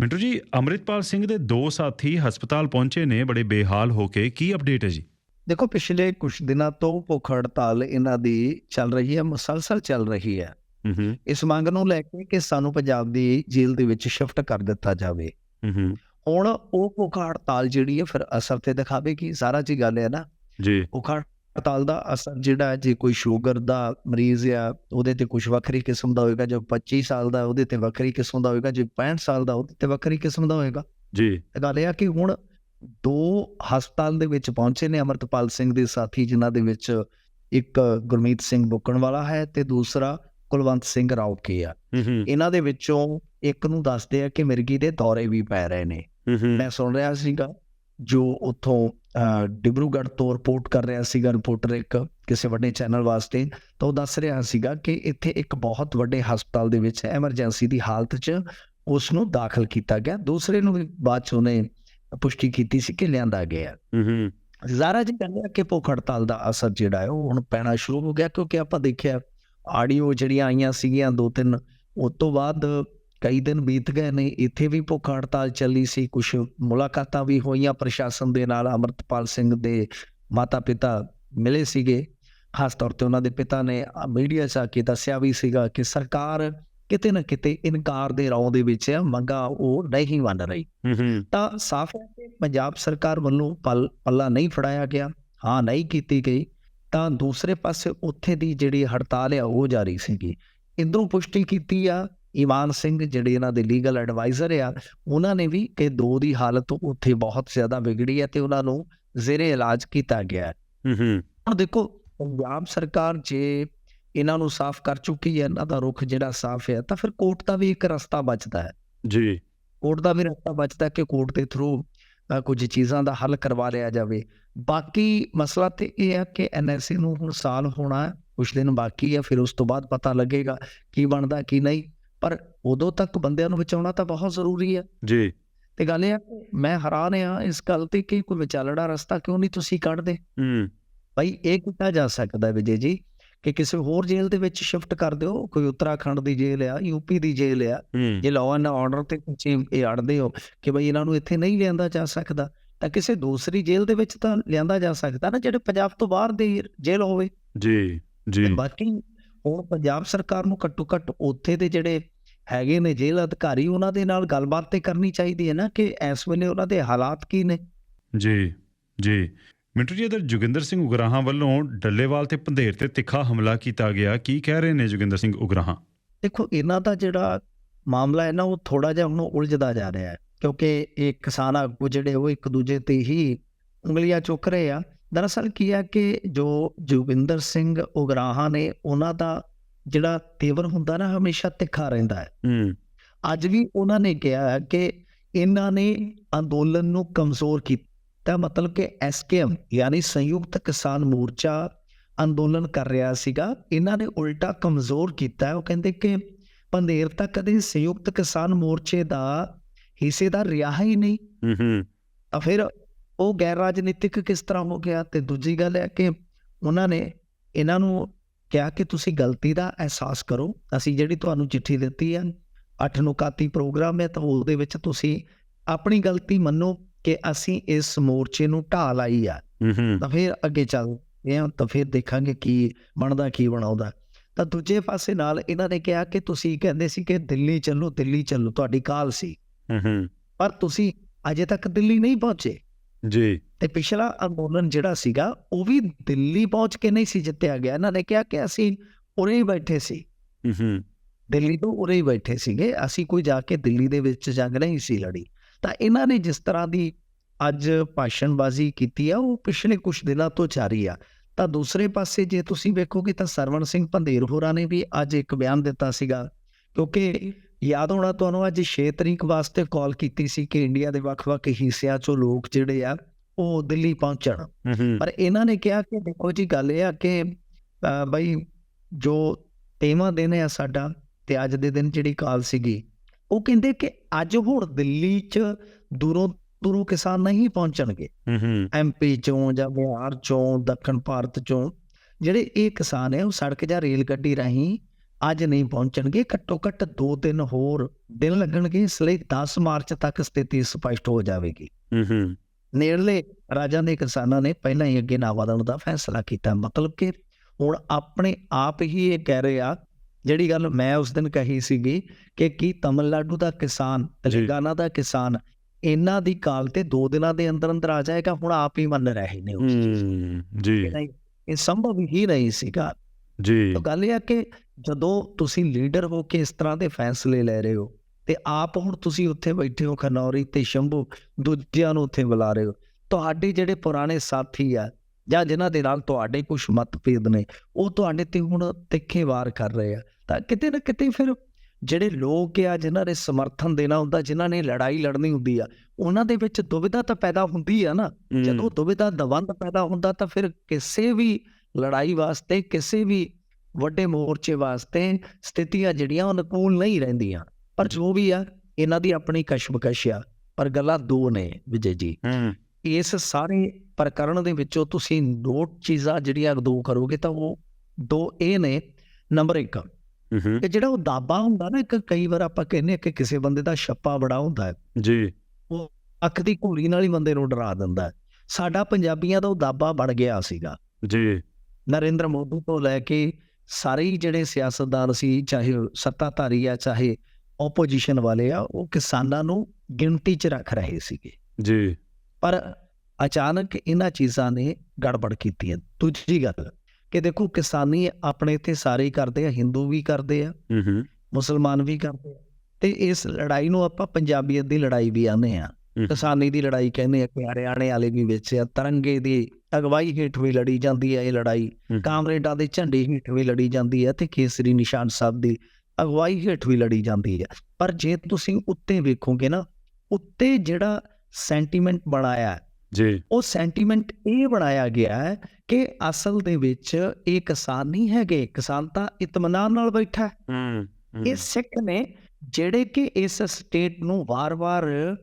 ਮਿੰਟੂ ਜੀ ਅੰਮ੍ਰਿਤਪਾਲ ਸਿੰਘ ਦੇ ਦੋ ਸਾਥੀ ਹਸਪਤਾਲ ਪਹੁੰਚੇ ਨੇ ਬੜੇ ਬੇਹਾਲ ਹੋ ਕੇ। ਕੀ ਅਪਡੇਟ ਹੈ ਜੀ? ਦੇਖੋ ਪਿਛਲੇ ਕੁਝ ਦਿਨਾਂ ਤੋਂ ਭੁੱਖ ਹੜਤਾਲ ਇਹਨਾਂ ਦੀ ਚੱਲ ਰਹੀ ਹੈ ਮੁਸਲਸਲ ਚੱਲ ਰਹੀ ਹੈ। ਇਸ ਮੰਗ ਨੂੰ ਲੈ ਕੇ ਕਿ ਸਾਨੂੰ ਪੰਜਾਬ ਦੀ ਜੇਲ੍ਹ ਦੇ ਵਿੱਚ ਸ਼ਿਫਟ ਕਰ ਦਿੱਤਾ ਜਾਵੇ। ਹੁਣ ਉਹ ਭੁੱਖ ਹੜਤਾਲ ਜਿਹੜੀ ਹੈ ਫਿਰ ਅਸਰ ਤੇ ਦਿਖਾਵੇਗੀ। ਸਾਰਾ ਜੀ ਗੱਲ ਹੈ ਨਾ। ਜੀ। ਭੁੱਖ ਹੜਤਾਲ ਦਾ ਅਸਰ ਜਿਹੜਾ ਜੇ ਕੋਈ ਸ਼ੂਗਰ ਦਾ ਮਰੀਜ਼ ਆ ਉਹਦੇ ਤੇ ਕੁਝ ਵੱਖਰੀ ਕਿਸਮ ਦਾ ਹੋਏਗਾ ਜੋ 25 ਸਾਲ ਦਾ ਉਹਦੇ ਤੇ ਵੱਖਰੀ ਕਿਸਮ ਦਾ ਹੋਏਗਾ ਜੇ 65 ਸਾਲ ਦਾ ਉਹਦੇ ਤੇ ਵੱਖਰੀ ਕਿਸਮ ਦਾ ਹੋਏਗਾ। ਜੀ। ਗੱਲ ਇਹ ਆ ਕਿ ਹੁਣ ਦੋ ਹਸਪਤਾਲ ਦੇ ਵਿੱਚ ਪਹੁੰਚੇ ਨੇ ਅਮਰਤਪਾਲ ਸਿੰਘ ਦੇ ਸਾਥੀ ਜਿਨ੍ਹਾਂ ਦੇ ਵਿੱਚ ਇੱਕ ਗੁਰਮੀਤ ਸਿੰਘ ਬੁੱਕਣ ਵਾਲਾ ਹੈ ਤੇ ਦੂਸਰਾ ਕੁਲਵੰਤ ਸਿੰਘ ਰਾਉਕੇ ਆ। ਇਹਨਾਂ ਦੇ ਵਿੱਚੋਂ ਇੱਕ ਨੂੰ ਦੱਸਦੇ ਆ ਕਿ ਮਿਰਗੀ ਦੇ ਦੌਰੇ ਵੀ ਪੈ ਰਹੇ ਨੇ। ਮੈਂ ਸੁਣ ਰਿਹਾ ਸੀਗਾ ਜੋ ਉੱਥੋਂ ਡਿਬਰੂਗੜ੍ਹ ਤੋਂ ਰਿਪੋਰਟ ਕਰ ਰਿਹਾ ਸੀਗਾ ਰਿਪੋਰਟਰ ਇੱਕ ਕਿਸੇ ਵੱਡੇ ਚੈਨਲ ਵਾਸਤੇ ਤਾਂ ਉਹ ਦੱਸ ਰਿਹਾ ਸੀਗਾ ਕਿ ਇੱਥੇ ਇੱਕ ਬਹੁਤ ਵੱਡੇ ਹਸਪਤਾਲ ਦੇ ਵਿੱਚ ਐਮਰਜੈਂਸੀ ਦੀ ਹਾਲਤ 'ਚ ਉਸ ਨੂੰ ਦਾਖਲ ਕੀਤਾ ਗਿਆ। ਦੂਸਰੇ ਨੂੰ ਵੀ ਬਾਅਦ 'ਚ ਉਹਨੇ ਪੁਸ਼ਟੀ ਕੀਤੀ ਸੀ ਕਿ ਲਿਆਂਦਾ ਗਿਆ। ਹੂੰ ਹੂੰ। ਜ਼ਾਰਾ ਜੀ ਕਹਿੰਦੇ ਆ ਕਿ ਭੁੱਖ ਹੜਤਾਲ ਦਾ ਅਸਰ ਜਿਹੜਾ ਹੈ ਉਹ ਹੁਣ ਪੈਣਾ ਸ਼ੁਰੂ ਹੋ ਗਿਆ ਕਿਉਂਕਿ ਆਪਾਂ ਦੇਖਿਆ ਆਡੀਓ ਜਿਹੜੀਆਂ ਆਈਆਂ ਸੀਗੀਆਂ ਦੋ ਤਿੰਨ ਉਸ ਤੋਂ ਬਾਅਦ ਕਈ ਦਿਨ ਬੀਤ ਗਏ ਨੇ ਇੱਥੇ ਵੀ ਭੁੱਖ ਹੜਤਾਲ ਚੱਲੀ ਸੀ ਕੁਝ ਮੁਲਾਕਾਤਾਂ ਵੀ ਹੋਈਆਂ ਪ੍ਰਸ਼ਾਸਨ ਦੇ ਨਾਲ ਅਮਰਤਪਾਲ ਸਿੰਘ ਦੇ ਮਾਤਾ ਪਿਤਾ ਮਿਲੇ ਸੀਗੇ। ਖਾਸ ਤੌਰ ਤੇ ਉਹਨਾਂ ਦੇ ਪਿਤਾ ਨੇ ਮੀਡੀਆ 'ਚ ਆ ਕੇ ਦੱਸਿਆ ਵੀ ਸੀਗਾ ਕਿ ਸਰਕਾਰ ਕਿਤੇ ਨਾ ਕਿਤੇ ਇਨਕਾਰ ਦੇ ਰੌਂ ਦੇ ਵਿੱਚ ਹੈ ਮੰਗਾ ਉਹ ਨਹੀਂ ਮੰਨ ਰਹੀ। ਤਾਂ ਸਾਫ਼ ਹੈ ਕਿ ਪੰਜਾਬ ਸਰਕਾਰ ਵੱਲੋਂ ਪਲ ਪੱਲਾ ਨਹੀਂ ਫੜਾਇਆ ਗਿਆ ਹਾਂ ਨਹੀਂ ਕੀਤੀ ਗਈ। ਤਾਂ ਦੂਸਰੇ ਪਾਸੇ ਉੱਥੇ ਦੀ ਜਿਹੜੀ ਹੜਤਾਲ ਆ ਉਹ ਜਾਰੀ ਸੀਗੀ। ਇੰਦਰੋਂ ਪੁਸ਼ਟੀ ਕੀਤੀ ਆ ਈਮਾਨ ਸਿੰਘ ਜਿਹੜੇ ਇਹਨਾਂ ਦੇ ਲੀਗਲ ਐਡਵਾਈਜ਼ਰ ਆ ਉਹਨਾਂ ਨੇ ਵੀ ਕਿ ਦੋ ਦੀ ਹਾਲਤ ਉੱਥੇ ਬਹੁਤ ਜ਼ਿਆਦਾ ਵਿਗੜੀ ਹੈ ਤੇ ਉਹਨਾਂ ਨੂੰ ਜ਼ੇਰੇ ਇਲਾਜ ਕੀਤਾ ਗਿਆ ਹੈ। ਹੂੰ ਹੁਣ ਦੇਖੋ ਪੰਜਾਬ ਸਰਕਾਰ ਜੇ ਇਹਨਾਂ ਨੂੰ ਸਾਫ਼ ਕਰ ਚੁੱਕੀ ਹੈ ਇਹਨਾਂ ਦਾ ਰੁਖ ਜਿਹੜਾ ਸਾਫ਼ ਹੈ ਤਾਂ ਫਿਰ ਕੋਰਟ ਦਾ ਵੀ ਇੱਕ ਰਸਤਾ ਬਚਦਾ ਹੈ। ਜੀ। ਕੋਰਟ ਦਾ ਵੀ ਰਸਤਾ ਬਚਦਾ ਕਿ ਕੋਰਟ ਦੇ ਥਰੂ ਕੁਝ ਚੀਜ਼ਾਂ ਦਾ ਹੱਲ ਕਰਵਾ ਲਿਆ ਜਾਵੇ। ਬਾਕੀ ਮਸਲਾ ਤੇ ਇਹ ਹੈ ਕਿ ਐਨਐਸਏ ਨੂੰ ਹੁਣ ਸਾਲ ਹੋਣਾ ਕੁਝ ਦਿਨ ਬਾਕੀ ਹੈ ਫਿਰ ਉਸ ਤੋਂ ਬਾਅਦ ਪਤਾ ਲੱਗੇਗਾ ਕੀ ਬਣਦਾ ਕੀ ਨਹੀਂ। ਪਰ ਉਦੋਂ ਤੱਕ ਬੰਦਿਆਂ ਨੂੰ ਬਚਾਉਣਾ ਤਾਂ ਬਹੁਤ ਜ਼ਰੂਰੀ ਹੈ। ਜੀ। ਤੇ ਗੱਲ ਇਹ ਮੈਂ ਹੈਰਾਨ ਆ ਇਸ ਗੱਲ ਤੇ ਕਿ ਕੋਈ ਵਿਚਾਲੜਾ ਰਸਤਾ ਕਿਉਂ ਨਹੀਂ ਤੁਸੀਂ ਕੱਢਦੇ ਹੂੰ। ਭਾਈ ਇਹ ਕੀਤਾ ਜਾ ਸਕਦਾ ਵਿਜੇ ਜੀ ਕਿ ਕਿਸੇ ਹੋਰ ਜੇਲ੍ਹ ਦੇ ਵਿੱਚ ਸ਼ਿਫਟ ਕਰ ਦਿਓ ਕੋਈ ਉੱਤਰਾਖੰਡ ਦੀ ਜੇਲ੍ਹ ਆ ਯੂਪੀ ਦੀ ਜੇਲ੍ਹ ਆ। ਜੇ ਲਾਅ ਐਂਡ ਆਰਡਰ ਤੇ ਤੁਸੀਂ ਇਹ ਅੜਦੇ ਹੋ ਕਿ ਬਈ ਇਹਨਾਂ ਨੂੰ ਇੱਥੇ ਨਹੀਂ ਲਿਆਂਦਾ ਜਾ ਸਕਦਾ ਤਾਂ ਕਿਸੇ ਦੂਸਰੀ ਜੇਲ੍ਹ ਦੇ ਵਿੱਚ ਤਾਂ ਲਿਆਂਦਾ ਜਾ ਸਕਦਾ ਨਾ ਜਿਹੜੇ ਪੰਜਾਬ ਤੋਂ ਬਾਹਰ ਦੀ ਜੇਲ੍ਹ ਹੋਵੇ। ਜੀ ਜੀ। ਬਾਕੀ ਹੁਣ ਪੰਜਾਬ ਸਰਕਾਰ ਨੂੰ ਘੱਟੋ ਘੱਟ ਉੱਥੇ ਦੇ ਜਿਹੜੇ ਹੈਗੇ ਨੇ ਜੇਲ੍ਹ ਅਧਿਕਾਰੀ ਉਹਨਾਂ ਦੇ ਨਾਲ ਗੱਲਬਾਤ ਤੇ ਕਰਨੀ ਚਾਹੀਦੀ ਹੈ ਨਾ ਕਿ ਇਸ ਵੇਲੇ ਉਹਨਾਂ ਦੇ ਹਾਲਾਤ ਕੀ ਨੇ? ਜੀ ਜੀ। ਮਿੰਟੂ ਜੀ ਇਧਰ ਜੋਗਿੰਦਰ ਸਿੰਘ ਉਗਰਾਹਾਂ ਵੱਲੋਂ ਡੱਲੇਵਾਲ ਤੇ ਪੰਧੇਰ ਤੇ ਤਿੱਖਾ ਹਮਲਾ ਕੀਤਾ ਗਿਆ। ਕੀ ਕਹਿ ਰਹੇ ਨੇ ਜੋਗਿੰਦਰ ਸਿੰਘ ਉਗਰਾਹਾਂ? ਦੇਖੋ ਇਹਨਾਂ ਦਾ ਜਿਹੜਾ ਮਾਮਲਾ ਹੈ ਨਾ ਉਹ ਥੋੜਾ ਜਿਹਾ ਹੁਣ ਉਲਝਦਾ ਜਾ ਰਿਹਾ ਹੈ ਕਿਉਂਕਿ ਇਹ ਕਿਸਾਨ ਆਗੂ ਜਿਹੜੇ ਉਹ ਇੱਕ ਦੂਜੇ ਤੇ ਹੀ ਉਂਗਲੀਆਂ ਚੁੱਕ ਰਹੇ ਆ। ਦਰਅਸਲ ਕੀ ਹੈ ਕਿ ਜੋ ਜੋਗਿੰਦਰ ਸਿੰਘ ਉਗਰਾਹਾਂ ਨੇ ਉਹਨਾਂ ਦਾ ਜਿਹੜਾ ਤੇਵਰ ਹੁੰਦਾ ਨਾ ਹਮੇਸ਼ਾ ਤਿੱਖਾ ਰਹਿੰਦਾ ਹੈ। ਹੂੰ। ਅੱਜ ਵੀ ਉਹਨਾਂ ਨੇ ਕਿਹਾ ਹੈ ਕਿ ਇਹਨਾਂ ਨੇ ਅੰਦੋਲਨ ਨੂੰ ਕਮਜ਼ੋਰ ਕੀਤਾ। ਮਤਲਬ ਕਿ ਐਸਕੇਐਮ ਯਾਨੀ ਸੰਯੁਕਤ ਕਿਸਾਨ ਮੋਰਚਾ ਅੰਦੋਲਨ ਕਰ ਰਿਹਾ ਸੀਗਾ। ਇਹਨਾਂ ਨੇ ਉਲਟਾ ਕਮਜ਼ੋਰ ਕੀਤਾ। ਉਹ ਕਹਿੰਦੇ ਕਿ ਪੰਧੇਰ ਤਾਂ ਕਦੇ ਸੰਯੁਕਤ ਕਿਸਾਨ ਮੋਰਚੇ ਦਾ ਹਿੱਸੇਦਾਰ ਰਿਹਾ ਹੀ ਨਹੀਂ। ਹੂੰ ਹੂੰ। ਤਾਂ ਫਿਰ ਉਹ ਗੈਰ ਰਾਜਨੀਤਿਕ ਕਿਸ ਤਰ੍ਹਾਂ ਹੋ ਗਿਆ? ਤੇ ਦੂਜੀ ਗੱਲ ਹੈ ਕਿ ਉਹਨਾਂ ਨੇ ਇਹਨਾਂ ਨੂੰ ਕਿਹਾ ਕਿ ਤੁਸੀਂ ਗਲਤੀ ਦਾ ਅਹਿਸਾਸ ਕਰੋ। ਅਸੀਂ ਜਿਹੜੀ ਤੁਹਾਨੂੰ ਚਿੱਠੀ ਦਿੱਤੀ ਹੈ ਅੱਠ ਨੁਕਾਤੀ ਪ੍ਰੋਗਰਾਮ ਹੈ ਤਾਂ ਉਹਦੇ ਵਿੱਚ ਤੁਸੀਂ ਆਪਣੀ ਗਲਤੀ ਮੰਨੋ ਕਿ ਅਸੀਂ ਇਸ ਮੋਰਚੇ ਨੂੰ ਢਾਹ ਲਾਈ ਆ। ਤਾਂ ਫਿਰ ਅੱਗੇ ਚੱਲਦੇ ਹਾਂ ਤਾਂ ਫਿਰ ਦੇਖਾਂਗੇ ਕੀ ਬਣਦਾ ਕੀ ਬਣਾਉਂਦਾ। ਤਾਂ ਦੂਜੇ ਪਾਸੇ ਨਾਲ ਇਹਨਾਂ ਨੇ ਕਿਹਾ ਕਿ ਤੁਸੀਂ ਕਹਿੰਦੇ ਸੀ ਕਿ ਦਿੱਲੀ ਚੱਲੋ ਦਿੱਲੀ ਚੱਲੋ ਤੁਹਾਡੀ ਕਾਲ ਸੀ। ਪਰ ਤੁਸੀਂ ਅਜੇ ਤੱਕ ਦਿੱਲੀ ਨਹੀਂ ਪਹੁੰਚੇ। ਜੀ। ਤੇ ਪਿਛਲਾ ਅੰਦੋਲਨ ਜਿਹੜਾ ਸੀਗਾ ਉਹ ਵੀ ਦਿੱਲੀ ਪਹੁੰਚ ਕੇ ਨਹੀਂ ਸੀ ਜਿੱਤਿਆ ਗਿਆ। ਇਹਨਾਂ ਨੇ ਕਿਹਾ ਕਿ ਅਸੀਂ ਉਰੇ ਹੀ ਬੈਠੇ ਸੀ। ਹੂੰ ਹੂੰ। ਦਿੱਲੀ ਤੋਂ ਉਰੇ ਹੀ ਬੈਠੇ ਸੀਗੇ। ਅਸੀਂ ਕੋਈ ਜਾ ਕੇ ਦਿੱਲੀ ਦੇ ਵਿੱਚ ਜੰਗ ਨਹੀਂ ਸੀ ਲੜੀ। ਤਾਂ ਇਹਨਾਂ ਨੇ ਜਿਸ ਤਰ੍ਹਾਂ ਦੀ ਅੱਜ ਭਾਸ਼ਣਬਾਜ਼ੀ ਕੀਤੀ ਆ ਉਹ ਪਿਛਲੇ ਕੁਝ ਦਿਨਾਂ ਤੋਂ ਜਾਰੀ ਆ। ਤਾਂ ਦੂਸਰੇ ਪਾਸੇ ਜੇ ਤੁਸੀਂ ਵੇਖੋਗੇ ਤਾਂ ਸਰਵਣ ਸਿੰਘ ਪੰਧੇਰ ਹੋਰਾਂ ਨੇ ਵੀ ਅੱਜ ਇੱਕ ਬਿਆਨ ਦਿੱਤਾ ਸੀਗਾ। ਕਿਉਂਕਿ ਯਾਦ ਹੋਣਾ ਤੁਹਾਨੂੰ ਅੱਜ 6 ਤਰੀਕ ਵਾਸਤੇ ਕਾਲ ਕੀਤੀ ਸੀ ਕਿ ਇੰਡੀਆ ਦੇ ਵੱਖ-ਵੱਖ ਹਿੱਸਿਆਂ 'ਚੋਂ ਲੋਕ ਜਿਹੜੇ ਆ ਉਹ ਦਿੱਲੀ ਪਹੁੰਚਣ। ਪਰ ਇਹਨਾਂ ਨੇ ਕਿਹਾ ਕਿ ਦੇਖੋ ਜੀ ਗੱਲ ਇਹ ਆ ਕਿ ਬਈ ਜੋ ਤੇਵਾਂ ਦਿਨ ਹੈ ਸਾਡਾ ਤੇ ਅੱਜ ਦੇ ਦਿਨ ਜਿਹੜੀ ਕਾਲ ਸੀਗੀ ਉਹ ਕਹਿੰਦੇ ਕਿ ਅੱਜ ਹੁਣ ਦਿੱਲੀ 'ਚ ਦੂਰੋਂ ਦੂਰੋਂ ਕਿਸਾਨ ਨਹੀਂ ਪਹੁੰਚਣਗੇ। ਐਮਪੀ ਚੋਂ ਜਾਂ ਬਿਹਾਰ ਚੋਂ ਦੱਖਣ ਭਾਰਤ ਚੋਂ ਜਿਹੜੇ ਇਹ ਕਿਸਾਨ ਹੈ ਉਹ ਸੜਕ ਜਾਂ ਰੇਲ ਗੱਡੀ ਰਾਹੀਂ ਅੱਜ ਨਹੀਂ ਪਹੁੰਚਣਗੇ ਘੱਟੋ ਘੱਟ 2-3 ਹੋਰ ਦਿਨ ਲੱਗਣਗੇ ਇਸ ਲਈ 10 ਮਾਰਚ ਤੱਕ ਸਥਿਤੀ ਸਪਸ਼ਟ ਹੋ ਜਾਵੇਗੀ। ਹੂੰ ਹੂੰ। ਨੇੜਲੇ ਰਾਜਾਂ ਦੇ ਕਿਸਾਨਾਂ ਨੇ ਪਹਿਲਾਂ ਹੀ ਅੱਗੇ ਨਾ ਵਧਣ ਦਾ ਫੈਸਲਾ ਕੀਤਾ। ਮਤਲਬ ਕਿ ਹੁਣ ਆਪਣੇ ਆਪ ਹੀ ਇਹ ਕਹਿ ਰਹੇ ਆ ਜਿਹੜੀ ਗੱਲ ਮੈਂ ਉਸ ਦਿਨ ਕਹੀ ਸੀਗੀ ਕਿ ਕੀ ਤਮਿਲਨਾਡੂ ਦਾ ਕਿਸਾਨ ਤੇਲੰਗਾਨਾ ਦਾ ਕਿਸਾਨ ਇਹਨਾਂ ਦੀ ਕਾਲ ਤੇ 2 ਦਿਨਾਂ ਦੇ ਅੰਦਰ ਅੰਦਰ ਆ ਜਾਏਗਾ ਹੁਣ ਆਪ ਹੀ ਮੰਨ ਰਹੇ ਨੇ ਉਸ ਜੀ। ਇਹ ਸੰਭਵ ਹੀ ਨਹੀਂ ਸੀਗਾ। ਜੀ। ਤਾਂ ਗੱਲ ਇਹ ਆ ਕਿ ਜਦੋਂ ਤੁਸੀਂ ਲੀਡਰ ਹੋ ਕੇ ਇਸ ਤਰ੍ਹਾਂ ਦੇ ਫੈਸਲੇ ਲੈ ਰਹੇ ਹੋ ਤੇ ਆਪ ਹੁਣ ਤੁਸੀਂ ਉੱਥੇ ਬੈਠੇ ਹੋ ਖਨੌਰੀ ਤੇ ਸ਼ੰਭੂ ਦੂਜਿਆਂ ਨੂੰ ਉੱਥੇ ਬੁਲਾ ਰਹੇ ਹੋ ਤੁਹਾਡੇ ਜਿਹੜੇ ਪੁਰਾਣੇ ਸਾਥੀ ਆ ਜਾਂ ਜਿਨ੍ਹਾਂ ਦੇ ਨਾਲ ਤੁਹਾਡੇ ਕੁਝ ਮਤਭੇਦ ਨੇ ਉਹ ਤੁਹਾਡੇ ਤੇ ਹੁਣ ਤਿੱਖੇ ਵਾਰ ਕਰ ਰਹੇ ਆ। ਤਾਂ ਕਿਤੇ ਨਾ ਕਿਤੇ ਫਿਰ ਜਿਹੜੇ ਲੋਕ ਆ ਜਿਨ੍ਹਾਂ ਨੇ ਸਮਰਥਨ ਦੇਣਾ ਹੁੰਦਾ ਜਿਨ੍ਹਾਂ ਨੇ ਲੜਾਈ ਲੜਨੀ ਹੁੰਦੀ ਆ ਉਹਨਾਂ ਦੇ ਵਿੱਚ ਦੁਵਿਧਾ ਤਾਂ ਪੈਦਾ ਹੁੰਦੀ ਆ ਨਾ। ਜਦੋਂ ਦੁਵਿਧਾ ਦਵੰਦ ਪੈਦਾ ਹੁੰਦਾ ਤਾਂ ਫਿਰ ਕਿਸੇ ਵੀ ਲੜਾਈ ਵਾਸਤੇ ਕਿਸੇ ਵੀ ਵੱਡੇ ਮੋਰਚੇ ਵਾਸਤੇ ਸਥਿਤੀਆਂ ਜਿਹੜੀਆਂ ਉਹ ਅਨੁਕੂਲ ਨਹੀਂ ਰਹਿੰਦੀਆਂ। ਪਰ ਜੋ ਵੀ ਆ ਇਹਨਾਂ ਦੀ ਆਪਣੀ ਕਸ਼ਮਕਸ਼ ਆ। ਪਰ ਗੱਲਾਂ ਦੋ ਨੇ ਵਿਜੇ ਜੀ। ਹੂੰ। ਇਸ ਸਾਰੇ ਪ੍ਰਕਰਨ ਦੇ ਵਿੱਚੋਂ ਤੁਸੀਂ ਨੋਟ ਚੀਜ਼ਾਂ ਜਿਹੜੀਆਂ ਦੋ ਕਰੋਗੇ ਤਾਂ ਉਹ ਦੋ ਇਹ ਨੇ ਨੰਬਰ 1 ਹੂੰ ਕਿ ਜਿਹੜਾ ਉਹ ਦਾਬਾ ਹੁੰਦਾ ਨਾ ਇੱਕ ਕਈ ਵਾਰ ਆਪਾਂ ਕਹਿੰਦੇ ਕਿ ਕਿਸੇ ਬੰਦੇ ਦਾ ਛੱਪਾ ਬੜਾ ਹੁੰਦਾ ਹੈ। ਜੀ। ਅੱਖ ਦੀ ਘੂਰੀ ਨਾਲ ਹੀ ਬੰਦੇ ਨੂੰ ਡਰਾ ਦਿੰਦਾ ਸਾਡਾ ਪੰਜਾਬੀਆਂ ਦਾ ਉਹ ਦਾਬਾ ਬਣ ਗਿਆ ਸੀਗਾ। ਜੀ। ਨਰਿੰਦਰ ਮੋਦੀ ਤੋਂ ਲੈ ਕੇ ਸਾਰੇ ਹੀ ਜਿਹੜੇ ਸਿਆਸਤਦਾਨ ਸੀ ਚਾਹੇ ਸੱਤਾਧਾਰੀ ਆ ਚਾਹੇ ਆਪੋਜੀਸ਼ਨ ਵਾਲੇ ਆ ਉਹ ਕਿਸਾਨਾਂ ਨੂੰ ਗਿਣਤੀ 'ਚ ਰੱਖ ਰਹੇ ਸੀਗੇ। ਜੀ। ਪਰ ਅਚਾਨਕ ਇਹਨਾਂ ਚੀਜ਼ਾਂ ਨੇ ਗੜਬੜ ਕੀਤੀ ਹੈ। ਦੂਜੀ ਗੱਲ ਕਿ ਦੇਖੋ ਕਿਸਾਨੀ ਆਪਣੇ ਇੱਥੇ ਸਾਰੇ ਹੀ ਕਰਦੇ ਆ ਹਿੰਦੂ ਵੀ ਕਰਦੇ ਆ ਹੂੰ ਹੂੰ। ਮੁਸਲਮਾਨ ਵੀ ਕਰਦੇ ਆ। ਤੇ ਇਸ ਲੜਾਈ ਨੂੰ ਆਪਾਂ ਪੰਜਾਬੀਅਤ ਦੀ ਲੜਾਈ ਵੀ ਆਨੇ ਆ ਕਿਸਾਨੀ ਦੀ ਲੜਾਈ ਕਹਿੰਦੇ ਆ ਕਿ ਹਰਿਆਣੇ ਵਾਲੇ ਵੀ ਵਿੱਚ ਆ ਤਰੰਗੇ ਦੀ ਅਗਵਾਈ ਹੇਠ ਵੀ ਲੜੀ ਜਾਂਦੀ ਹੈ ਇਹ ਲੜਾਈ। ਕਾਮਰੇਡਾਂ ਦੇ ਝੰਡੇ ਹੇਠ ਵੀ ਲੜੀ ਜਾਂਦੀ ਹੈ ਤੇ ਕੇਸਰੀ ਨਿਸ਼ਾਨ ਸਾਹਿਬ ਦੀ ਅਗਵਾਈ ਹੇਠ ਵੀ ਲੜੀ ਜਾਂਦੀ ਹੈ ਪਰ ਜੇ ਤੁਸੀਂ ਉੱਤੇ ਵੇਖੋਗੇ ਨਾ ਉੱਤੇ ਜਿਹੜਾ ਸੈਂਟੀਮੈਂਟ ਬਣਾਇਆ ਜੀ। ਉਹ ਸੈਂਟੀਮੈਂਟ ਇਹ ਬਣਾਇਆ ਗਿਆ ਹੈ ਕਿ ਅਸਲ ਦੇ ਵਿੱਚ ਇਹ ਕਿਸਾਨ ਨਹੀਂ ਹੈਗੇ ਕਿਸਾਨ ਤਾਂ ਇਤਮਾਨਾਨ ਨਾਲ ਬੈਠਾ। ਹੈ ਹੂੰ। ਇਹ ਸਿੱਖ ਨੇ ਜਿਹੜੇ ਕਿ ਇਸ ਸਟੇਟ ਨੂੰ ਵਾਰ-ਵਾਰ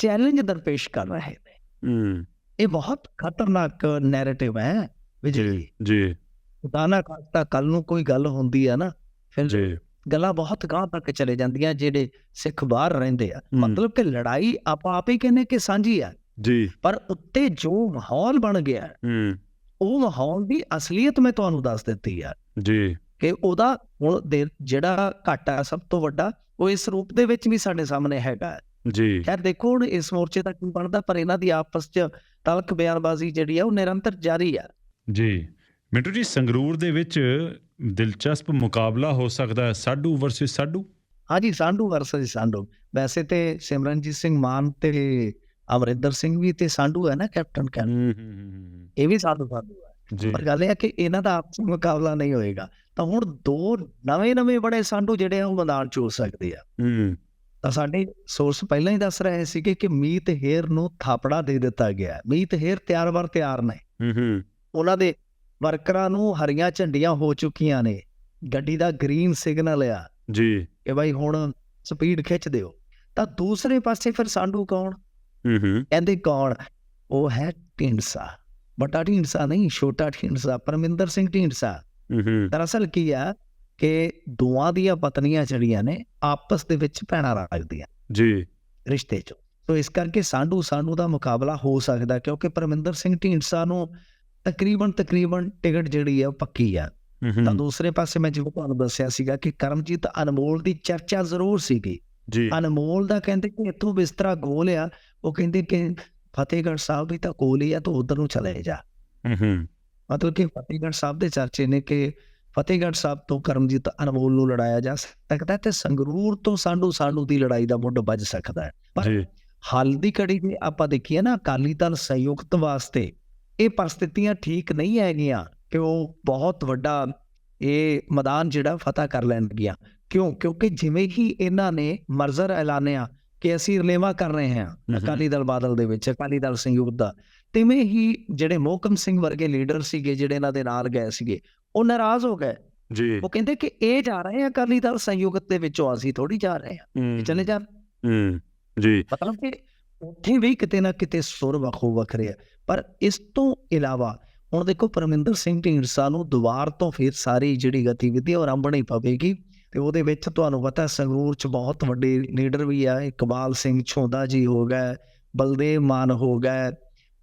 ਚੈਲੰਜ ਦਰਪੇਸ਼ ਕਰ ਰਹੇ ਨੇ। ਹੂੰ। ਇਹ ਬਹੁਤ ਖਤਰਨਾਕ ਨੈਰੇਟਿਵ ਹੈ ਜੀ ਜੀ ਜੀ। ਖੁਦਾ ਨਾ ਖਾਸਤਾ ਕੱਲ ਨੂੰ ਕੋਈ ਗੱਲ ਹੁੰਦੀ ਆ ਨਾ ਫਿਰ ਜੀ। ਗੱਲਾਂ ਬਹੁਤ ਗਾਂਹ ਤੱਕ ਚਲੇ ਜਾਂਦੀਆਂ ਜਿਹੜੇ ਸਿੱਖ ਬਾਹਰ ਰਹਿੰਦੇ ਆ। ਮਤਲਬ ਕਿ ਲੜਾਈ ਆਪਾਂ ਆਪ ਕਹਿੰਦੇ ਕਿ ਸਾਂਝੀ ਆ। ਜੀ। ਪਰ ਉੱਤੇ ਜੋ ਮਾਹੌਲ ਬਣ ਗਿਆ ਹੈ, ਉਹ ਮਾਹੌਲ ਦੀ ਅਸਲੀਅਤ ਮੈਂ ਤੁਹਾਨੂੰ ਦੱਸ ਦਿੱਤੀ ਆ। ਜੀ। ਕਿ ਉਹਦਾ ਹੁਣ ਜਿਹੜਾ ਘਾਟਾ ਸਭ ਤੋਂ ਵੱਡਾ ਉਹ ਇਸ ਰੂਪ ਦੇ ਵਿੱਚ ਵੀ ਸਾਡੇ ਸਾਹਮਣੇ ਹੈਗਾ। ਜੀ। ਖੈਰ ਦੇਖੋ ਹੁਣ ਇਸ ਮੋਰਚੇ ਦਾ ਕੀ ਬਣਦਾ ਪਰ ਇਹਨਾਂ ਦੀ ਆਪਸ 'ਚ ਤਲਕ ਬਿਆਨਬਾਜ਼ੀ ਜਿਹੜੀ ਆ ਉਹ ਨਿਰੰਤਰ ਜਾਰੀ ਆ। ਜੀ। ਮਿੰਟੂ ਜੀ ਸੰਗਰੂਰ ਦੇ ਵਿੱਚ ਦਿਲਚਸਪ ਮੁਕਾਬਲਾ ਹੋ ਸਕਦਾ ਹੈ ਸਾਡੂ ਵਰਸਸ ਸਾਡੂ? ਹਾਂਜੀ ਸਾਂਢੂ ਵਰਸਸ ਸਾਂਢੂ ਵੈਸੇ ਤੇ ਸਿਮਰਨਜੀਤ ਸਿੰਘ ਮਾਨ ਤੇ ਅਮਰਿੰਦਰ ਸਿੰਘ ਵੀ ਤੇ ਸਾਂਢੂ ਹੈ ਨਾ ਕੈਪਟਨ ਕੈਨ ਹੂੰ ਹੂੰ ਇਹ ਵੀ ਸਾਧੂ ਸਾਧੂ ਹੈ। ਜੀ। ਪਰ ਗੱਲ ਇਹ ਹੈ ਕਿ ਇਹਨਾਂ ਦਾ ਆਪਸ ਮੁਕਾਬਲਾ ਨਹੀਂ ਹੋਏਗਾ। ਤਾਂ ਹੁਣ ਦੋ ਨਵੇਂ ਨਵੇਂ ਬੜੇ ਸਾਂਢੂ ਜਿਹੜੇ ਆ ਉਹ ਮੈਦਾਨ ਚ ਹੋ ਸਕਦੇ ਆ। ਹੂੰ। ਤਾਂ ਸਾਡੇ ਸੋਰਸ ਪਹਿਲਾਂ ਹੀ ਦੱਸ ਰਹੇ ਸੀਗੇ ਕਿ ਮੀਤ ਹੇਰ ਨੂੰ ਥਾਪੜਾ ਦੇ ਦਿੱਤਾ ਗਿਆ। ਮੀਤ ਹੇਰ ਤਿਆਰ ਬਰ ਤਿਆਰ ਨੇ। ਹੂੰ ਹੂੰ। ਉਹਨਾਂ ਦੇ ਵਰਕਰਾਂ ਨੂੰ ਹਰੀਆਂ ਝੰਡੀਆਂ ਹੋ ਚੁੱਕੀਆਂ ਨੇ। ਗੱਡੀ ਦਾ ਗ੍ਰੀਨ ਸਿਗਨਲ ਆ ਜੀ। ਕਿ ਭਾਈ ਹੁਣ ਸਪੀਡ ਖਿੱਚ ਦਿਓ। ਤਾਂ ਦੂਸਰੇ ਪਾਸੇ ਫਿਰ ਸਾਂਢੂ ਕੌਣ? ਹੂੰ ਹੂੰ। ਕਹਿੰਦੇ ਕੌਣ? ਉਹ ਹੈ ਢੀਂਡਸਾ। ਬਟਾ ਢੀਂਡਸਾ ਨਹੀਂ ਛੋਟਾ ਢੀਂਡਸਾ। ਪਰਮਿੰਦਰ ਸਿੰਘ ਢੀਂਡਸਾ। ਹੂੰ ਹੂੰ। ਦਰਅਸਲ ਕੀ ਆ? ਕਿ ਦੋਵਾਂ ਦੀਆਂ ਪਤਨੀਆਂ ਜਿਹੜੀਆਂ ਨੇ ਆਪਸ ਦੇ ਵਿੱਚ ਭੈਣਾਂ ਰੱਖਦੀਆਂ ਜੀ। ਰਿਸ਼ਤੇ 'ਚ। ਸੋ ਇਸ ਕਰਕੇ ਸਾਂਢੂ ਸਾਂਢੂ ਦਾ ਮੁਕਾਬਲਾ ਹੋ ਸਕਦਾ ਕਿਉਂਕਿ ਪਰਮਿੰਦਰ ਸਿੰਘ ਢੀਂਡਸਾ ਨੂੰ ਤਕਰੀਬਨ ਤਕਰੀਬਨ ਟਿਕਟ ਜਿਹੜੀ ਆ ਪੱਕੀ ਆ। ਤਾਂ ਦੂਸਰੇ ਪਾਸੇ ਮੈਂ ਜਿਵੇਂ ਤੁਹਾਨੂੰ ਦੱਸਿਆ ਸੀਗਾ ਕਿ ਕਰਮਜੀਤ ਅਨਮੋਲ ਦੀ ਚਰਚਾ ਜ਼ਰੂਰ ਸੀਗੀ। ਜੀ। ਅਨਮੋਲ ਦਾ ਕਹਿੰਦੇ ਕਿ ਇੱਥੋਂ ਬਿਸਤਰਾ ਗੋਲ ਆ ਉਹ ਕਹਿੰਦੇ ਕਿ ਫਤਿਹਗੜ੍ਹ ਸਾਹਿਬ ਵੀ ਤਾਂ ਕੋਲ ਹੀ ਆ ਤੂੰ ਉਧਰ ਨੂੰ ਚਲੇ ਜਾ। ਹੂੰ ਹੂੰ। ਮਤਲਬ ਕਿ ਫਤਿਹਗੜ੍ਹ ਸਾਹਿਬ ਦੇ ਚਰਚੇ ਨੇ ਕਿ ਫਤਿਹਗੜ੍ਹ ਸਾਹਿਬ ਤੋਂ ਕਰਮਜੀਤ ਅਨਮੋਲ ਨੂੰ ਲੜਾਇਆ ਜਾ ਸਕਦਾ ਤੇ ਸੰਗਰੂਰ ਤੋਂ ਸਾਂਢੂ ਸਾਂਢੂ ਦੀ ਲੜਾਈ ਦਾ ਮੁੱਢ ਵੱਜ ਸਕਦਾ ਹੈ। ਪਰ ਹਾਲ ਦੀ ਘੜੀ ਜੇ ਆਪਾਂ ਦੇਖੀਏ ਨਾ ਅਕਾਲੀ ਦਲ ਸੰਯੁਕਤ ਵਾਸਤੇ ਇਹ ਪਰਿਸਥਿਤੀਆਂ ਠੀਕ ਨਹੀਂ ਹੈਗੀਆਂ ਕਿ ਉਹ ਬਹੁਤ ਵੱਡਾ ਇਹ ਮੈਦਾਨ ਜਿਹੜਾ ਫਤਹ ਕਰ ਲੈਣਗੀਆਂ ਕਿਉਂ? ਕਿਉਂਕਿ ਜਿਵੇਂ ਹੀ ਇਹਨਾਂ ਨੇ ਮਰਜ਼ਰ ਐਲਾਨਿਆ ਕਿ ਅਸੀਂ ਰਲੇਵਾ ਕਰ ਰਹੇ ਹਾਂ। ਅਕਾਲੀ ਦਲ ਬਾਦਲ ਦੇ ਵਿੱਚ ਅਕਾਲੀ ਦਲ ਸੰਯੁਕਤ ਦਾ ਤਿਵੇਂ ਹੀ ਜਿਹੜੇ ਮੋਹਕਮ ਸਿੰਘ ਵਰਗੇ ਲੀਡਰ ਸੀਗੇ ਜਿਹੜੇ ਇਹਨਾਂ ਦੇ ਨਾਲ ਗਏ ਸੀਗੇ ਉਹ ਨਾਰਾਜ਼ ਹੋ ਗਏ। ਜੀ। ਉਹ ਕਹਿੰਦੇ ਕਿ ਇਹ ਜਾ ਰਹੇ ਆ ਅਕਾਲੀ ਦਲ ਸੰਯੁਕਤ ਦੇ ਵਿੱਚੋਂ ਅਸੀਂ ਥੋੜੀ ਜਾ ਰਹੇ ਹੂੰ। ਚਲੇ ਜਾ ਹੂੰ ਜੀ। ਮਤਲਬ ਕਿ ਉੱਥੇ ਵੀ ਕਿਤੇ ਨਾ ਕਿਤੇ ਸੁਰ ਵੱਖੋ ਵੱਖਰੇ ਆ। ਪਰ ਇਸ ਤੋਂ ਇਲਾਵਾ ਹੁਣ ਦੇਖੋ ਪਰਮਿੰਦਰ ਸਿੰਘ ਢੀਂਡਸਾ ਨੂੰ ਦੁਬਾਰ ਤੋਂ ਫਿਰ ਸਾਰੀ ਜਿਹੜੀ ਗਤੀਵਿਧੀ ਉਹ ਆਰੰਭਣੀ ਪਵੇਗੀ। ਤੇ ਉਹਦੇ ਵਿੱਚ ਤੁਹਾਨੂੰ ਪਤਾ ਸੰਗਰੂਰ ਚ ਬਹੁਤ ਵੱਡੇ ਲੀਡਰ ਵੀ ਆ। ਇਕਬਾਲ ਸਿੰਘ ਛੋਂਦਾ ਜੀ ਹੋ ਗਏ ਬਲਦੇਵ ਮਾਨ ਹੋ ਗਏ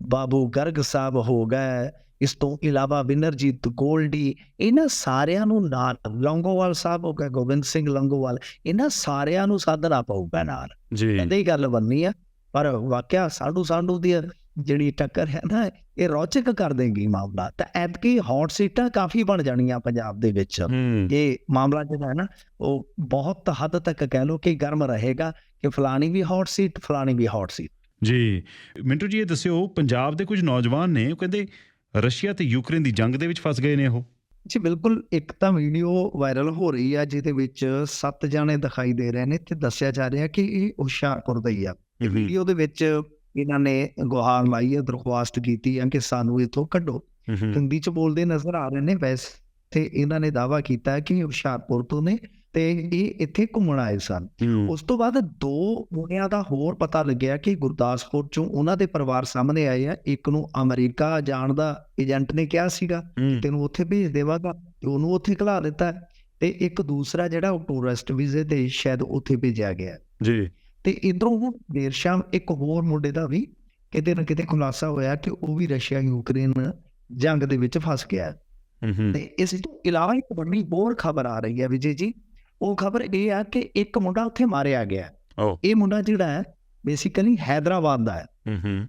ਬਾਬੂ ਗਰਗ ਸਾਹਿਬ ਹੋ ਗਏ ਇਸ ਤੋਂ ਇਲਾਵਾ ਵਿਨਰਜੀਤ ਗੋਲਡੀ ਇਹਨਾਂ ਸਾਰਿਆਂ ਨੂੰ ਨਾਲ ਲੰਗੋਵਾਲ ਸਾਹਿਬ ਹੋ ਗਏ ਗੋਬਿੰਦ ਸਿੰਘ ਲੰਗੋਵਾਲ ਇਹਨਾਂ ਸਾਰਿਆਂ ਨੂੰ ਸਾਧਨਾ ਪਊਗਾ ਨਾਲ। ਜੀ। ਕਹਿੰਦੇ ਗੱਲ ਬੰਨੀ ਆ ਪਰ ਵਾਕਿਆ ਸਾਡੂ ਸਾਡੂ ਦੀ ਜਿਹੜੀ ਟੱਕਰ ਹੈ ਨਾ ਇਹ ਰੌਚਕ ਕਰ ਦੇਗੀ ਮਾਮਲਾ। ਤਾਂ ਐਤਕੀ ਹੌਟ ਸੀਟਾਂ ਕਾਫੀ ਬਣ ਜਾਣੀਆਂ ਪੰਜਾਬ ਦੇ ਵਿੱਚ। ਇਹ ਮਾਮਲਾ ਜਿਹੜਾ ਹੈ ਨਾ ਉਹ ਬਹੁਤ ਹੱਦ ਤੱਕ ਕਹਿ ਲੋ ਕਿ ਗਰਮ ਰਹੇਗਾ ਕਿ ਫਲਾਣੀ ਵੀ ਹੌਟ ਸੀਟ ਫਲਾਣੀ ਵੀ ਹੌਟ ਸੀਟ। ਜੀ। ਮਿੰਟੂ ਜੀ ਇਹ ਦੱਸਿਓ ਪੰਜਾਬ ਦੇ ਕੁਝ ਨੌਜਵਾਨ ਨੇ ਉਹ ਕਹਿੰਦੇ ਰਸ਼ੀਆ ਤੇ ਯੂਕਰੇਨ ਦੀ ਜੰਗ ਦੇ ਵਿੱਚ ਫਸ ਗਏ ਨੇ ਉਹ। ਜੀ ਬਿਲਕੁਲ ਇੱਕ ਤਾਂ ਵੀਡੀਓ ਵਾਇਰਲ ਹੋ ਰਹੀ ਆ ਜਿਹਦੇ ਵਿੱਚ ਸੱਤ ਜਾਣੇ ਦਿਖਾਈ ਦੇ ਰਹੇ ਨੇ ਤੇ ਦੱਸਿਆ ਜਾ ਰਿਹਾ ਕਿ ਇਹ ਹੁਸ਼ਿਆਰਪੁਰ ਦਾ ਹੀ ਆ ਵੀਡੀਓ ਦੇ ਵਿੱਚ ਇਹਨਾਂ ਨੇ ਗੁਹਾਰ ਲਾਈ ਹੈ ਦਰਖਾਸਤ ਕੀਤੀ ਹੈ ਕਿ ਸਾਨੂੰ ਇਥੋਂ ਕੱਢੋ। ਹਿੰਦੀ ਚ ਬੋਲਦੇ ਨਜ਼ਰ ਆ ਰਹੇ ਨੇ ਵੈਸੇ ਤੇ ਇਹਨਾਂ ਨੇ ਦਾਵਾ ਕੀਤਾ ਕਿ ਹੁਸ਼ਿਆਰਪੁਰ ਤੋਂ ਨੇ ਤੇ ਇਹ ਇੱਥੇ ਘੁੰਮਣ ਆਏ ਸਨ। ਉਸ ਤੋਂ ਬਾਅਦ ਦੋ ਮੁੰਡਿਆਂ ਦਾ ਹੋਰ ਪਤਾ ਲੱਗਿਆ ਕਿ ਗੁਰਦਾਸਪੁਰ ਚੋਂ ਉਹਨਾਂ ਦੇ ਪਰਿਵਾਰ ਸਾਹਮਣੇ ਆਏ ਆ। ਇੱਕ ਨੂੰ ਅਮਰੀਕਾ ਜਾਣ ਦਾ ਏਜੰਟ ਨੇ ਕਿਹਾ ਸੀਗਾ ਤੈਨੂੰ ਉੱਥੇ ਭੇਜ ਦੇਵਾਂਗਾ ਤੇ ਉਹਨੂੰ ਉੱਥੇ ਘਲਾ ਦਿੱਤਾ ਤੇ ਇੱਕ ਦੂਸਰਾ ਜਿਹੜਾ ਉਹ ਟੂਰਿਸਟ ਵੀਜ਼ੇ ਤੇ ਸ਼ਾਇਦ ਉੱਥੇ ਭੇਜਿਆ ਗਿਆ। ਜੀ। ਤੇ ਇਧਰੋਂ ਹੁਣ ਦੇਰ ਸ਼ਾਮ ਇੱਕ ਹੋਰ ਮੁੰਡੇ ਦਾ ਵੀ ਕਿਤੇ ਨਾ ਕਿਤੇ ਖੁਲਾਸਾ ਹੋਇਆ ਕਿ ਉਹ ਵੀ ਰਸ਼ੀਆ ਯੂਕਰੇਨ ਜੰਗ ਦੇ ਵਿੱਚ ਫਸ ਗਿਆ। ਤੇ ਇਸ ਤੋਂ ਇਲਾਵਾ ਇੱਕ ਵੱਡੀ ਹੋਰ ਖਬਰ ਆ ਰਹੀ ਹੈ ਵਿਜੇ ਜੀ ਉਹ ਖਬਰ ਇਹ ਆ ਕਿ ਇੱਕ ਮੁੰਡਾ ਉੱਥੇ ਮਾਰਿਆ ਗਿਆ। ਇਹ ਮੁੰਡਾ ਜਿਹੜਾ ਹੈ ਬੇਸਿਕਲੀ ਹైదరాబాద్ ਦਾ ਹੈ। ਹੂੰ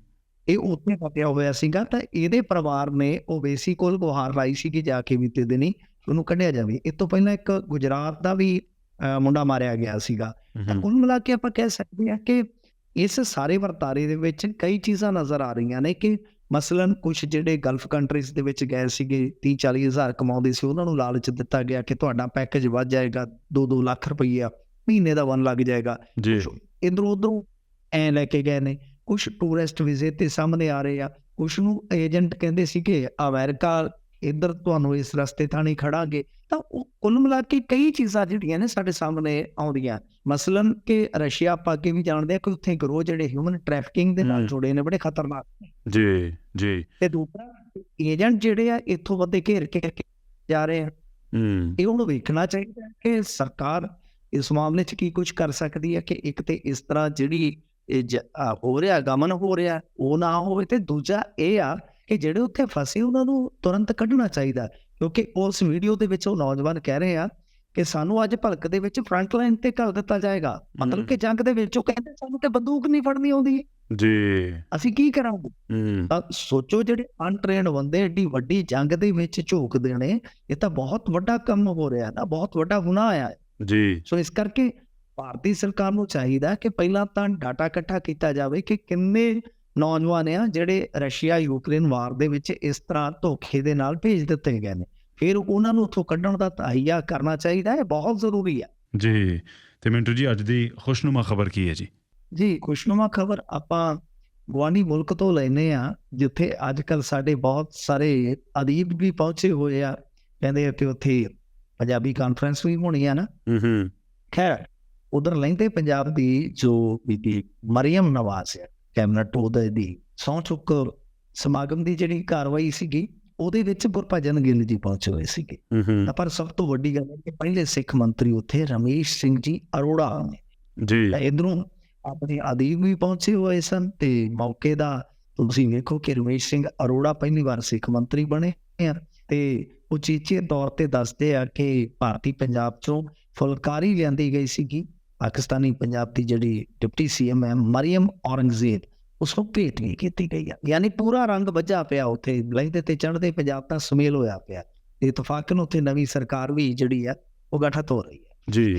ਇਹ ਉੱਥੇ ਫਸਿਆ ਹੋਇਆ ਸੀਗਾ ਤਾਂ ਇਹਦੇ ਪਰਿਵਾਰ ਨੇ ਉਹ ਬੇਸੀ ਕੋਲ ਗੁਹਾਰ ਲਾਈ ਸੀ ਕਿ ਜਾ ਕੇ ਬੀਤੇ ਦਿਨੀ ਉਹਨੂੰ ਕੱਢਿਆ ਜਾਵੇ। ਇਸ ਤੋਂ ਪਹਿਲਾਂ ਇੱਕ ਗੁਜਰਾਤ ਦਾ ਵੀ ਮੁੰਡਾ ਮਾਰਿਆ ਗਿਆ ਸੀਗਾ। ਕੁੱਲ ਮਿਲਾ ਕੇ ਆਪਾਂ ਕਹਿ ਸਕਦੇ ਹਾਂ ਕਿ ਇਸ ਸਾਰੇ ਵਰਤਾਰੇ ਦੇ ਵਿੱਚ ਕਈ ਚੀਜ਼ਾਂ ਨਜ਼ਰ ਆ ਰਹੀਆਂ ਨੇ ਕਿ ਮਸਲਨ ਕੁਝ ਜਿਹੜੇ ਗਲਫ ਕੰਟਰੀਜ਼ ਦੇ ਵਿੱਚ ਗਏ ਸੀਗੇ 30 40 ਹਜ਼ਾਰ ਕਮਾਉਂਦੇ ਸੀ ਉਹਨਾਂ ਨੂੰ ਲਾਲਚ ਦਿੱਤਾ ਗਿਆ ਕਿ ਤੁਹਾਡਾ ਪੈਕੇਜ ਵੱਧ ਜਾਏਗਾ 2-2 ਲੱਖ ਰੁਪਈਆ ਮਹੀਨੇ ਦਾ ਵਨ ਲੱਗ ਜਾਏਗਾ। ਜੀ। ਇਧਰੋਂ ਉਧਰੋਂ ਐ ਲੈ ਕੇ ਗਏ ਨੇ ਕੁਝ ਟੂਰਿਸਟ ਵੀਜ਼ੇ ਤੇ ਸਾਹਮਣੇ ਆ ਰਹੇ ਆ ਕੁਝ ਨੂੰ ਏਜੰਟ ਕਹਿੰਦੇ ਸੀ ਕਿ ਅਮਰੀਕਾ ਇੱਧਰ ਤੁਹਾਨੂੰ ਇਸ ਰਸਤੇ ਤਾਂ ਨਹੀਂ ਖੜਾਂਗੇ ਤਾਂ ਉਹ ਕੁੱਲ ਮਿਲਾ ਕੇ ਕਈ ਚੀਜ਼ਾਂ ਜਿਹੜੀਆਂ ਨੇ ਸਾਡੇ ਸਾਹਮਣੇ ਆਉਂਦੀਆਂ। ਮਸਲਨ ਕਿ ਰਸ਼ੀਆ ਅੱਗੇ ਵੀ ਜਾਣਦੇ ਆ ਕਿ ਉੱਥੇ ਗਰੋ ਜਿਹੜੇ ਹਿਊਮਨ ਟ੍ਰੈਫਿਕਿੰਗ ਦੇ ਨਾਲ। ਜੁੜੇ ਨੇ ਬੜੇ ਖਤਰਨਾਕ ਜੀ ਜੀ। ਤੇ ਦੂਸਰਾ ਏਜੰਟ ਜਿਹੜੇ ਆ ਇੱਥੋਂ ਵੱਧੇ ਘੇਰ ਕੇ ਜਾ ਰਹੇ ਆ। ਹੂੰ। ਇਹ ਉਹਨੂੰ ਵੇਖਣਾ ਚਾਹੀਦਾ ਕਿ ਸਰਕਾਰ ਇਸ ਮਾਮਲੇ 'ਚ ਕੀ ਕੁਝ ਕਰ ਸਕਦੀ ਹੈ ਕਿ ਇੱਕ ਤੇ ਇਸ ਤਰ੍ਹਾਂ ਜਿਹੜੀ ਹੋ ਰਿਹਾ ਗਮਨ ਹੋ ਰਿਹਾ ਉਹ ਨਾ ਹੋਵੇ ਤੇ ਦੂਜਾ ਇਹ ਆ ਕਿ ਜਿਹੜੇ ਉੱਥੇ ਫਸੇ ਉਹਨਾਂ ਨੂੰ ਤੁਰੰਤ ਕੱਢਣਾ ਚਾਹੀਦਾ। ਕਿਉਂਕਿ ਉਸ ਵੀਡੀਓ ਦੇ ਵਿੱਚ ਉਹ ਨੌਜਵਾਨ ਕਹਿ ਰਹੇ ਆ ਕਿ ਸਾਨੂੰ ਅੱਜ ਭਲਕ ਦੇ ਵਿੱਚ ਫਰੰਟ ਲਾਈਨ ਤੇ ਘੱਲ ਦਿੱਤਾ ਜਾਏਗਾ। ਮਤਲਬ ਕਿ ਜੰਗ ਦੇ ਵਿੱਚ ਉਹ ਕਹਿੰਦੇ ਸਾਨੂੰ ਤੇ ਬੰਦੂਕ ਨਹੀਂ ਫੜਨੀ ਆਉਂਦੀ। ਜੀ। ਅਸੀਂ ਕੀ ਕਰਾਂਗੇ? ਤਾਂ ਸੋਚੋ ਜਿਹੜੇ ਅਨਟ੍ਰੇਨਡ ਬੰਦੇ ਏਡੀ ਵੱਡੀ ਜੰਗ ਦੇ ਵਿੱਚ ਝੋਕਦੇ ਨੇ ਇਹ ਤਾਂ ਬਹੁਤ ਵੱਡਾ ਕੰਮ ਹੋ ਰਿਹਾ ਨਾ ਬਹੁਤ ਵੱਡਾ ਗੁਨਾਹ ਆ। ਜੀ। ਸੋ ਇਸ ਕਰਕੇ ਭਾਰਤੀ ਸਰਕਾਰ ਨੂੰ ਚਾਹੀਦਾ ਕਿ ਪਹਿਲਾਂ ਤਾਂ ਡਾਟਾ ਇਕੱਠਾ ਕੀਤਾ ਜਾਵੇ ਕਿ ਕਿੰਨੇ ਨੌਜਵਾਨ ਆ ਜਿਹੜੇ ਰਸ਼ੀਆ ਯੂਕਰੇਨ ਵਾਰ ਦੇ ਵਿੱਚ ਇਸ ਤਰ੍ਹਾਂ ਧੋਖੇ ਦੇ ਨਾਲ ਭੇਜ ਦਿੱਤੇ ਗਏ ਨੇ। ਫਿਰ ਉਹਨਾਂ ਨੂੰ ਉੱਥੋਂ ਕੱਢਣ ਦਾ ਤਹਈਆ ਕਰਨਾ ਚਾਹੀਦਾ ਹੈ ਬਹੁਤ ਜ਼ਰੂਰੀ ਹੈ ਜੀ ਤੇ ਮਿੰਟੂ ਜੀ ਅੱਜ ਦੀ ਖੁਸ਼ਨੁਮਾ ਖਬਰ ਕੀ ਹੈ ਜੀ? ਜੀ ਖੁਸ਼ਨੁਮਾ ਖਬਰ ਆਪਾਂ ਗੁਆਂਢੀ ਮੁਲਕ ਤੋਂ ਲੈਨੇ ਆ ਜਿੱਥੇ ਅੱਜ ਕੱਲ ਸਾਡੇ ਬਹੁਤ ਸਾਰੇ ਅਦੀਬ ਵੀ ਪਹੁੰਚੇ ਹੋਏ ਆ। ਕਹਿੰਦੇ ਆ ਕਿ ਉੱਥੇ ਪੰਜਾਬੀ ਕਾਨਫਰੰਸ ਵੀ ਹੋਣੀ ਆ ਨਾ। ਹੂੰ ਹੂੰ। ਖੈਰ ਉਧਰ ਲੈਂਦੇ ਪੰਜਾਬ ਦੀ ਜੋ ਬੀਬੀ ਮਰੀਮ ਨਵਾਜ਼ ਹੈ ਕੈਬਨਟ ਉਹਦੇ ਦੀ ਸਹੁੰ ਚੁੱਕ ਸਮਾਗਮ ਦੀ ਜਿਹੜੀ ਕਾਰਵਾਈ ਸੀਗੀ ਉਹਦੇ ਵਿੱਚ ਗੁਰਭਜਨ ਗਿੱਲ ਜੀ ਪਹੁੰਚੇ ਹੋਏ ਸੀਗੇ। ਤਾਂ ਪਰ ਸਭ ਤੋਂ ਵੱਡੀ ਗੱਲ ਹੈ ਕਿ ਪਹਿਲੇ ਸਿੱਖ ਮੰਤਰੀ ਉੱਥੇ ਰਮੇਸ਼ ਸਿੰਘ ਜੀ ਅਰੋੜਾ ਨੇ। ਜੀ। ਇਧਰੋਂ ਆਪਣੇ ਆਦੀਬ ਵੀ ਪਹੁੰਚੇ ਹੋਏ ਸਨ ਤੇ ਮੌਕੇ ਦਾ ਤੁਸੀਂ ਵੇਖੋ ਕਿ ਰਮੇਸ਼ ਸਿੰਘ ਅਰੋੜਾ ਪਹਿਲੀ ਵਾਰ ਸਿੱਖ ਮੰਤਰੀ ਬਣੇ ਆ ਤੇ ਉਚੀਚੇ ਤੌਰ ਤੇ ਦੱਸਦੇ ਆ ਕਿ ਭਾਰਤੀ ਪੰਜਾਬ ਚੋਂ ਫੁਲਕਾਰੀ ਲਿਆਂਦੀ ਗਈ ਸੀਗੀ। ਪਾਕਿਸਤਾਨੀ ਪੰਜਾਬ ਦੀ ਜਿਹੜੀ ਡਿਪਟੀ ਸੀਐਮ ਹੈ ਮਰੀਮ ਔਰੰਗਜ਼ੇਬ, ਉਸ ਨੂੰ ਭੇਟ ਵੀ ਕੀਤੀ ਗਈ ਆ। ਯਾਨੀ ਪੂਰਾ ਰੰਗ ਵੱਜਾ ਪਿਆ ਉੱਥੇ, ਲਹਿੰਦੇ ਤੇ ਚੜ੍ਹਦੇ ਪੰਜਾਬ ਦਾ ਸੁਮੇਲ ਹੋਇਆ ਪਿਆ। ਤੇ ਇਤਫਾਕਨ ਉੱਥੇ ਨਵੀਂ ਸਰਕਾਰ ਵੀ ਜਿਹੜੀ ਆ, ਉਹ ਗਠਤ ਹੋ ਰਹੀ ਹੈ। ਜੀ।